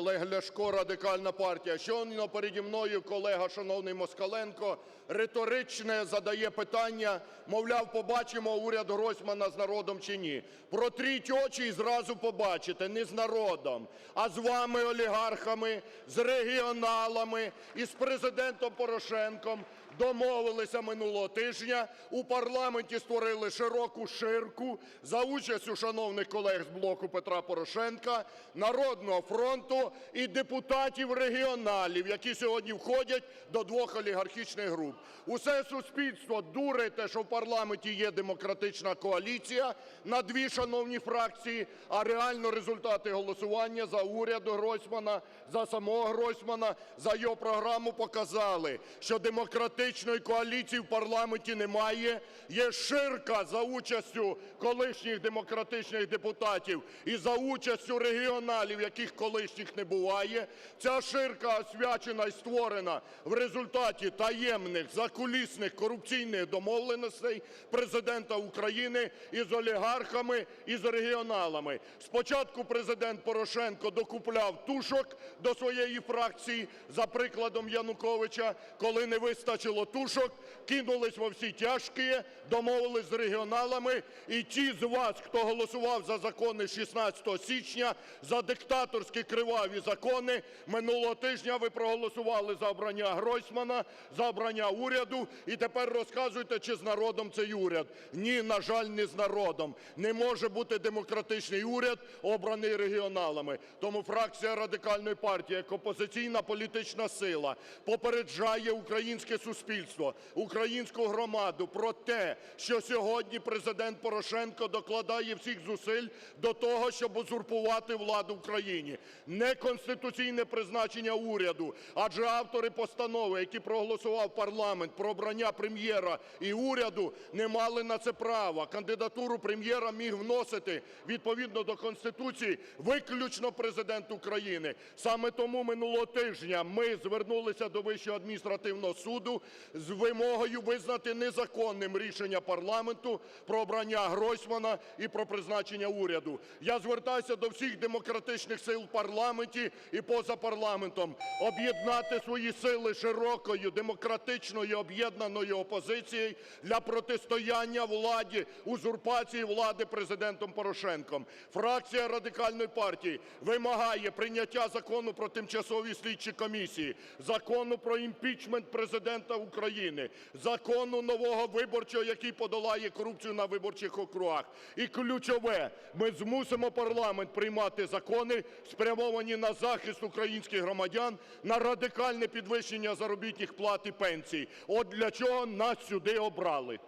Олег Ляшко, Радикальна партія. Щойно переді мною колега шановний Москаленко риторичне задає питання, мовляв, побачимо уряд Гройсмана з народом чи ні. Протріть очі і зразу побачите: не з народом, а з вами, олігархами, з регіоналами і з Президентом Порошенком домовилися минулого тижня, у парламенті створили широку ширку за участю шановних колег з "Блоку Петра Порошенка", "Народного фронту" і депутатів-регіоналів, які сьогодні входять до двох олігархічних груп. Усе суспільство дурите, що в парламенті є демократична коаліція на дві шановні фракції, а реально результати голосування за уряд Гройсмана, за самого Гройсмана, за його програму показали, що демократичної коаліції в парламенті немає. Є ширка за участю колишніх демократичних депутатів і за участю регіоналів, яких колишніх не буває. Ця ширка освячена і створена в результаті таємних, закулісних, корупційних домовленостей Президента України із олігархами і з регіоналами. Спочатку Президент Порошенко докупляв "тушок" до своєї фракції за прикладом Януковича. Коли не вистачило "тушок", кинулись во всі тяжкие, домовились з регіоналами. І ті з вас, хто голосував за закони 16 січня, за диктаторські криваві закони, минулого тижня ви проголосували за обрання Гройсмана, за обрання уряду і тепер розказуєте, чи з народом цей уряд. Ні, на жаль, не з народом. Не може бути демократичний уряд, обраний регіоналами. Тому фракція Радикальної партії як опозиційна політична сила попереджає українське суспільство, українську громаду про те, що сьогодні Президент Порошенко докладає всіх зусиль до того, щоб узурпувати владу в країні. Неконституційне призначення уряду, адже автори постанови, які проголосував парламент про обрання Прем'єра і уряду, не мали на це права. Кандидатуру Прем'єра міг вносити відповідно до Конституції виключно Президент України. Саме тому минулого тижня ми звернулися до Вищого адміністративного суду з вимогою визнати незаконним рішення парламенту про обрання Гройсмана і про призначення уряду. Я звертаюся до всіх демократичних сил в парламенті і поза парламентом об'єднати свої сили широкою демократичною об'єднаною опозицією для протистояння владі, узурпації влади Президентом Порошенком. Фракція Радикальної партії вимагає прийняття Закону про тимчасові слідчі комісії, Закону про імпічмент Президента України, закону нового виборчого, який подолає корупцію на виборчих округах. І ключове, ми змусимо парламент приймати закони, спрямовані на захист українських громадян, на радикальне підвищення заробітних плат і пенсій. От для чого нас сюди обрали.